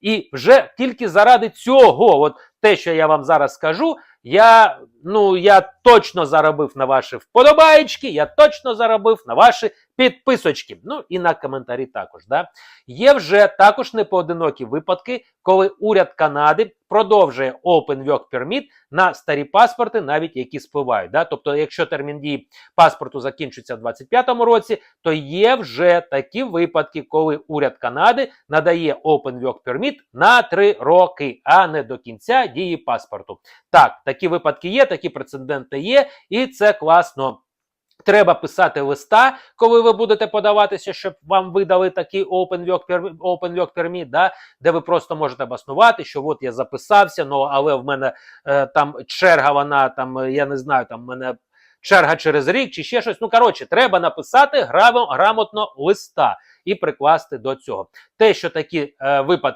І вже тільки заради цього, от те, що я вам зараз скажу, я, ну, я точно заробив на ваші вподобаєчки, я точно заробив на ваші підписочки. Ну і на коментарі також. Да? Є вже також непоодинокі випадки, коли уряд Канади продовжує Open Work Permit на старі паспорти, навіть які спливають. Да? Тобто, якщо термін дії паспорту закінчиться в 2025 році, то є вже такі випадки, коли уряд Канади надає Open Work Permit на 3 роки, а не до кінця дії паспорту. Так, такі випадки є, такі прецеденти є, і це класно. Треба писати листа, коли ви будете подаватися, щоб вам видали такий Open Work Permit, да, де ви просто можете обоснувати, що от я записався, ну але в мене е, там черга, вона там, е, я не знаю, там в мене черга через рік чи ще щось. Ну коротше, треба написати грамотно листа і прикласти до цього. Те, що такі е, випадки.